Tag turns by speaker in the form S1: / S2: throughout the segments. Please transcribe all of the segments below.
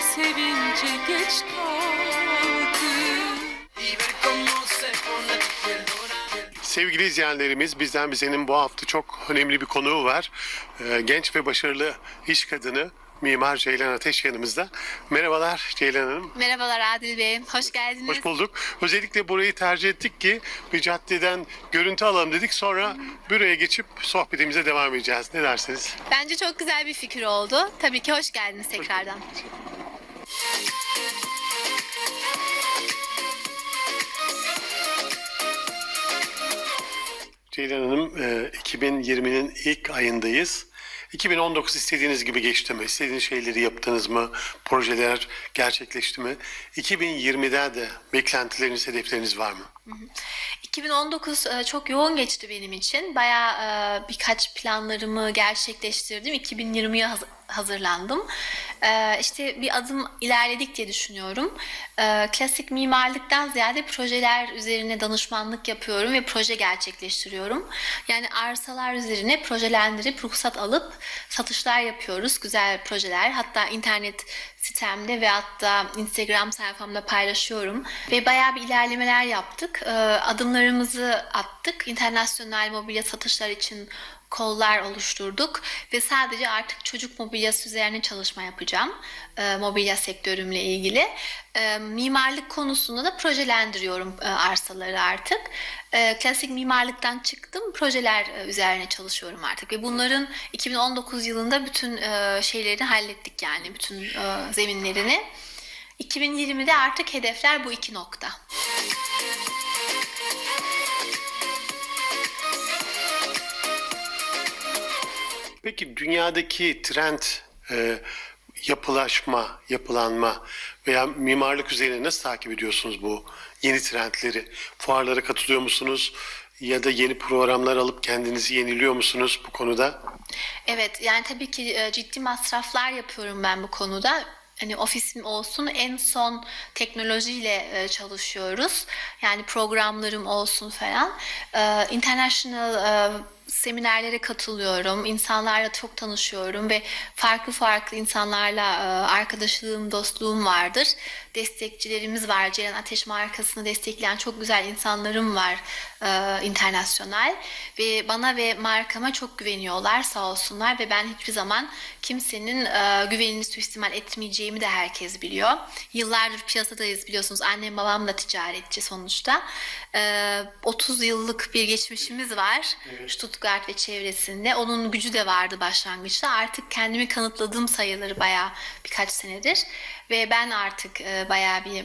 S1: sevince geç kaldı.
S2: Sevgili izleyenlerimiz bizden bizenin bu hafta çok önemli bir konuğu var. Ee, genç ve başarılı iş kadını Mimar Ceylan Ateş yanımızda. Merhabalar Ceylan Hanım.
S3: Merhabalar Adil Bey, hoş geldiniz.
S2: Hoş bulduk. Özellikle burayı tercih ettik ki bir caddeden görüntü alalım dedik. Sonra büroya geçip sohbetimize devam edeceğiz. Ne dersiniz?
S3: Bence çok güzel bir fikir oldu. Tabii ki hoş geldiniz tekrardan.
S2: Ceylan Hanım, e, 2020'nin ilk ayındayız. 2019 istediğiniz gibi geçti mi? İstediğiniz şeyleri yaptınız mı? Projeler gerçekleşti mi? 2020'de de beklentileriniz, hedefleriniz var mı?
S3: 2019 e, çok yoğun geçti benim için. Bayağı e, birkaç planlarımı gerçekleştirdim. 2020'ye haz- hazırlandım. E, İşte bir adım ilerledik diye düşünüyorum. E, Klasik mimarlıktan ziyade projeler üzerine danışmanlık yapıyorum ve proje gerçekleştiriyorum. Yani arsalar üzerine projelendirip ruhsat alıp satışlar yapıyoruz. Güzel projeler. Hatta internet sitemde ve hatta Instagram sayfamda paylaşıyorum. Ve bayağı bir ilerlemeler yaptık. Ee, Adımlarımızı attık. İnternasyonel mobilya satışlar için kollar oluşturduk ve sadece artık çocuk mobilyası üzerine çalışma yapacağım e, mobilya sektörümle ilgili. E, mimarlık konusunda da projelendiriyorum e, arsaları artık. E, klasik mimarlıktan çıktım, projeler e, üzerine çalışıyorum artık ve bunların 2019 yılında bütün e, şeylerini hallettik yani bütün e, zeminlerini. 2020'de artık hedefler bu iki nokta.
S2: Peki dünyadaki trend, e, yapılaşma, yapılanma veya mimarlık üzerine nasıl takip ediyorsunuz bu yeni trendleri? Fuarlara katılıyor musunuz? Ya da yeni programlar alıp kendinizi yeniliyor musunuz bu konuda?
S3: Evet yani tabii ki e, ciddi masraflar yapıyorum ben bu konuda. Hani ofisim olsun en son teknolojiyle e, çalışıyoruz. Yani programlarım olsun falan. E, International seminerlere katılıyorum. İnsanlarla çok tanışıyorum ve farklı farklı insanlarla e, arkadaşlığım, dostluğum vardır. Destekçilerimiz var. Ceylan Ateş markasını destekleyen çok güzel insanlarım var e, internasyonel ve bana ve markama çok güveniyorlar sağ olsunlar ve ben hiçbir zaman kimsenin e, güvenini suistimal etmeyeceğimi de herkes biliyor. Yıllardır piyasadayız biliyorsunuz. Annem babam da ticaretçi sonuçta. E, 30 yıllık bir geçmişimiz var. Stuttgart ve çevresinde. Onun gücü de vardı başlangıçta. Artık kendimi kanıtladığım sayıları bayağı birkaç senedir. Ve ben artık e, bayağı bir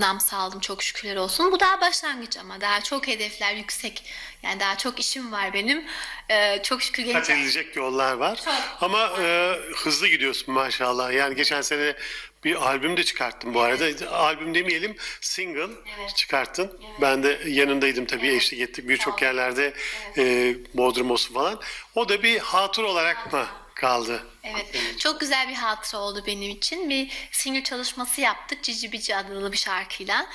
S3: nam saldım çok şükürler olsun. Bu daha başlangıç ama daha çok hedefler yüksek. Yani daha çok işim var benim. E, çok şükür
S2: Kat
S3: gelecek.
S2: edilecek yollar var.
S3: Çok.
S2: Ama e, hızlı gidiyorsun maşallah. Yani geçen sene bir albüm de çıkarttın bu arada. Albüm demeyelim, single
S3: Evet.
S2: çıkarttın. Ben de yanındaydım tabii eşlik ettik birçok yerlerde e, Bodrum olsun falan. O da bir hatır olarak mı kaldı?
S3: Evet, çok güzel bir hatıra oldu benim için. Bir single çalışması yaptık Cici Bici adlı bir şarkıyla.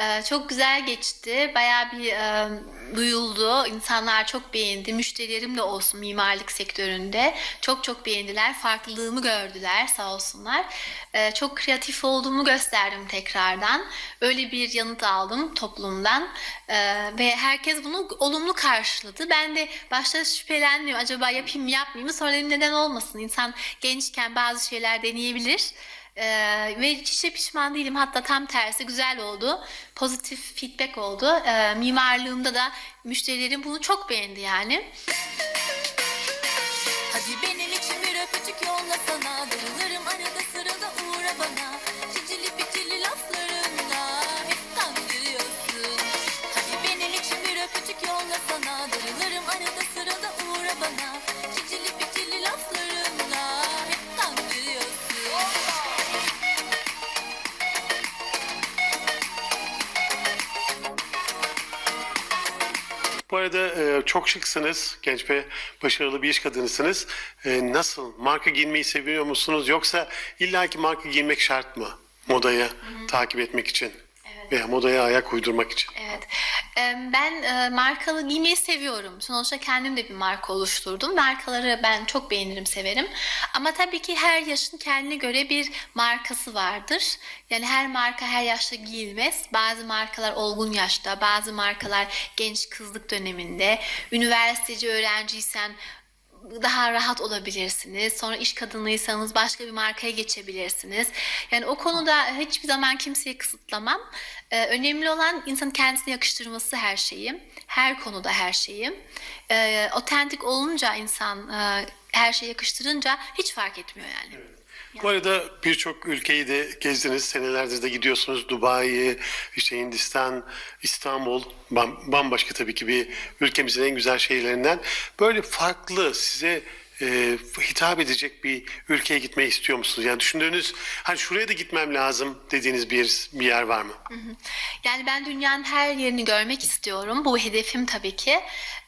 S3: Ee, çok güzel geçti. Bayağı bir e, duyuldu. İnsanlar çok beğendi. Müşterilerim de olsun mimarlık sektöründe. Çok çok beğendiler. Farklılığımı gördüler sağ olsunlar. Ee, çok kreatif olduğumu gösterdim tekrardan. Öyle bir yanıt aldım toplumdan. Ee, ve herkes bunu olumlu karşıladı. Ben de başta şüphelenmiyorum. Acaba yapayım mı yapmayayım mı? Sonra dedim neden olmasın? İnsan gençken bazı şeyler deneyebilir. Ee, ve hiç de pişman değilim. Hatta tam tersi güzel oldu. Pozitif feedback oldu. Ee, mimarlığımda da müşterilerim bunu çok beğendi yani.
S4: Arada
S2: e, çok şıksınız. Genç ve başarılı bir iş kadınısınız. E, nasıl? Marka giymeyi seviyor musunuz? Yoksa illaki marka giymek şart mı? Modayı takip etmek için.
S3: Evet.
S2: Veya modaya ayak uydurmak için.
S3: Evet. Ben e, markalı giymeyi seviyorum. Sonuçta kendim de bir marka oluşturdum. Markaları ben çok beğenirim, severim. Ama tabii ki her yaşın kendine göre bir markası vardır. Yani her marka her yaşta giyilmez. Bazı markalar olgun yaşta, bazı markalar genç kızlık döneminde. Üniversiteci öğrenciysen daha rahat olabilirsiniz. Sonra iş kadınıysanız başka bir markaya geçebilirsiniz. Yani o konuda hiçbir zaman kimseye kısıtlamam. Ee, önemli olan insanın kendisine yakıştırması her şeyi. Her konuda her şeyi. Ee, otentik olunca insan e, her şeyi yakıştırınca hiç fark etmiyor yani.
S2: Bu arada birçok ülkeyi de gezdiniz. Senelerdir de gidiyorsunuz. Dubai, işte Hindistan, İstanbul. Bam- Bambaşka tabii ki bir ülkemizin en güzel şehirlerinden. Böyle farklı size e, hitap edecek bir ülkeye gitmeyi istiyor musunuz? Yani düşündüğünüz, hani şuraya da gitmem lazım dediğiniz bir bir yer var mı?
S3: Yani ben dünyanın her yerini görmek istiyorum. Bu hedefim tabii ki.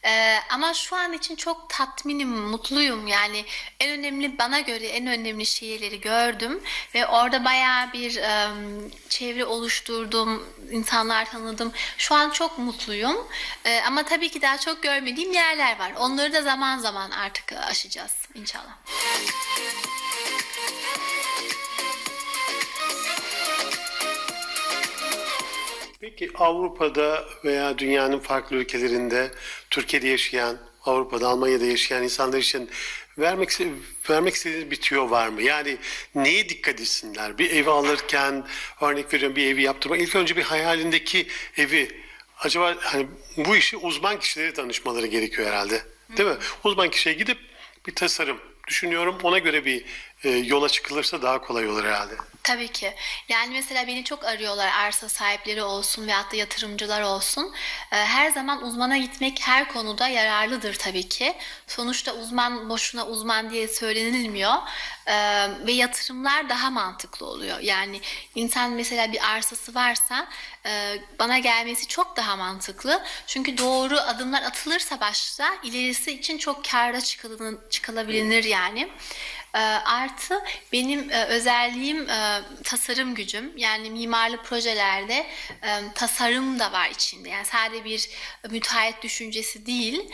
S3: Ee, ama şu an için çok tatminim, mutluyum. Yani en önemli bana göre en önemli şehirleri gördüm ve orada bayağı bir em, çevre oluşturdum, insanlar tanıdım. Şu an çok mutluyum. Ee, ama tabii ki daha çok görmediğim yerler var. Onları da zaman zaman artık aşacağız inşallah.
S2: Peki Avrupa'da veya dünyanın farklı ülkelerinde, Türkiye'de yaşayan, Avrupa'da, Almanya'da yaşayan insanlar için vermek vermek istediğiniz bir tüyo var mı? Yani neye dikkat etsinler? Bir evi alırken, örnek veriyorum bir evi yaptırmak. İlk önce bir hayalindeki evi acaba hani bu işi uzman kişilere danışmaları gerekiyor herhalde. Değil mi? Uzman kişiye gidip bir tasarım düşünüyorum. Ona göre bir e, yola çıkılırsa daha kolay olur herhalde.
S3: Tabii ki. Yani mesela beni çok arıyorlar arsa sahipleri olsun veyahut da yatırımcılar olsun. Ee, Her zaman uzmana gitmek her konuda yararlıdır tabii ki. Sonuçta uzman boşuna uzman diye söylenilmiyor. Ee, Ve yatırımlar daha mantıklı oluyor. Yani insan mesela bir arsası varsa e, bana gelmesi çok daha mantıklı. Çünkü doğru adımlar atılırsa başta ilerisi için çok çıkılın- çıkılabilir yani. E, artı benim e, özelliğim e, tasarım gücüm. Yani mimarlı projelerde e, tasarım da var içinde. Yani sadece bir müteahhit düşüncesi değil,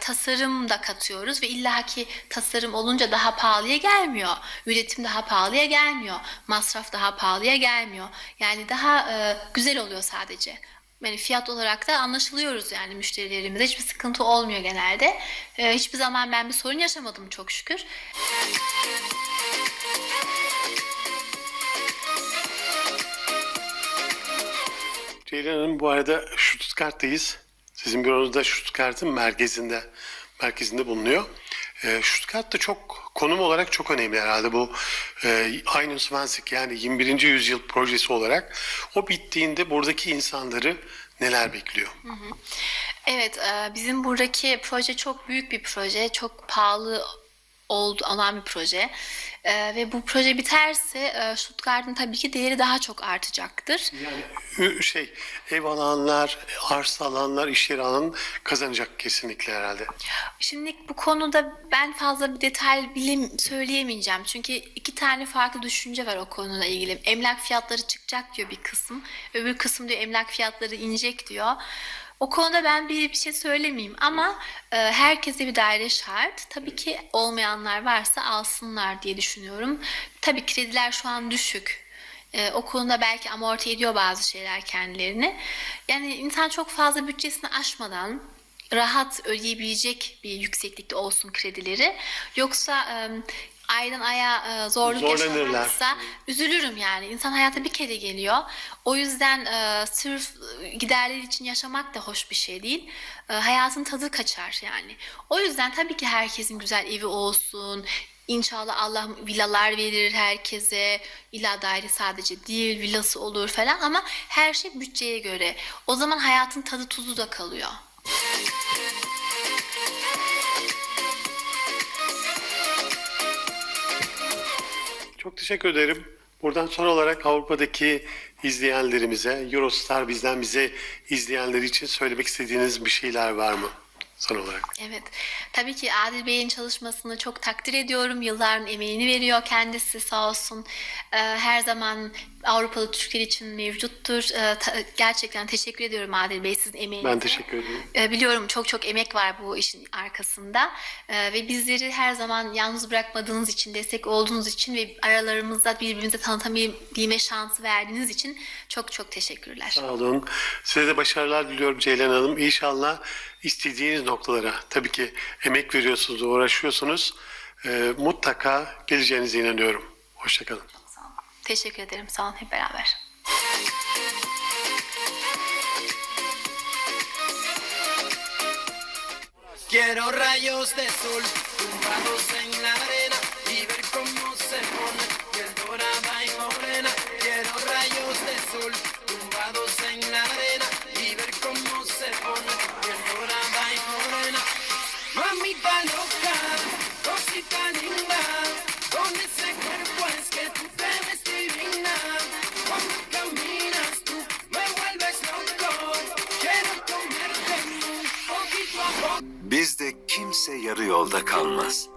S3: tasarım da katıyoruz ve illaki tasarım olunca daha pahalıya gelmiyor. Üretim daha pahalıya gelmiyor. Masraf daha pahalıya gelmiyor. Yani daha güzel oluyor sadece. Yani fiyat olarak da anlaşılıyoruz yani müşterilerimizle. Hiçbir sıkıntı olmuyor genelde. E, hiçbir zaman ben bir sorun yaşamadım çok şükür.
S2: Ceylan Hanım bu arada Stuttgart'tayız. Sizin büronuz da Stuttgart'ın merkezinde merkezinde bulunuyor. E, Stuttgart da çok konum olarak çok önemli herhalde bu e, 21. yani 21. yüzyıl projesi olarak. O bittiğinde buradaki insanları neler bekliyor?
S3: Evet, e, bizim buradaki proje çok büyük bir proje, çok pahalı olan bir proje E, ve bu proje biterse e, Stuttgart'ın tabii ki değeri daha çok artacaktır.
S2: Yani şey ev alanlar, arsa alanlar, iş yeri alan kazanacak kesinlikle herhalde.
S3: Şimdi bu konuda ben fazla bir detay bilim söyleyemeyeceğim. Çünkü iki tane farklı düşünce var o konuyla ilgili. Emlak fiyatları çıkacak diyor bir kısım. Öbür kısım diyor emlak fiyatları inecek diyor. O konuda ben bir, bir şey söylemeyeyim ama e, herkese bir daire şart. Tabii ki olmayanlar varsa alsınlar diye düşünüyorum. Tabii krediler şu an düşük. Ee, o konuda belki amorti ediyor bazı şeyler kendilerini. Yani insan çok fazla bütçesini aşmadan rahat ödeyebilecek bir yükseklikte olsun kredileri. Yoksa e, aydan aya e, zorluk yaşanırsa üzülürüm yani. İnsan hayata bir kere geliyor. O yüzden e, sırf giderler için yaşamak da hoş bir şey değil. E, hayatın tadı kaçar yani. O yüzden tabii ki herkesin güzel evi olsun, İnşallah Allah villalar verir herkese. İlla daire sadece değil, villası olur falan ama her şey bütçeye göre. O zaman hayatın tadı tuzu da kalıyor.
S2: Çok teşekkür ederim. Buradan son olarak Avrupa'daki izleyenlerimize, Eurostar bizden bize izleyenler için söylemek istediğiniz bir şeyler var mı? Son olarak.
S3: Evet. Tabii ki Adil Bey'in çalışmasını çok takdir ediyorum. Yılların emeğini veriyor kendisi sağ olsun. Ee, her zaman Avrupalı Türkler için mevcuttur. E, ta- gerçekten teşekkür ediyorum Adil Bey sizin emeğinize.
S2: Ben teşekkür ederim.
S3: E, Biliyorum çok çok emek var bu işin arkasında ve bizleri her zaman yalnız bırakmadığınız için, destek olduğunuz için ve aralarımızda birbirimize tanıtabilme şansı verdiğiniz için çok çok teşekkürler.
S2: Sağ olun. Size de başarılar diliyorum Ceylan Hanım. İnşallah istediğiniz noktalara tabii ki emek veriyorsunuz, uğraşıyorsunuz. Ee, mutlaka geleceğinize inanıyorum. Hoşçakalın.
S3: Sağ olun. Teşekkür ederim. Sağ olun hep beraber.
S5: Quiero rayos de sol tumbados en la arena y ver cómo se pone piel dorada y morena. Quiero rayos de sol tumbados en la arena
S6: Bizde kimse yarı yolda kalmaz.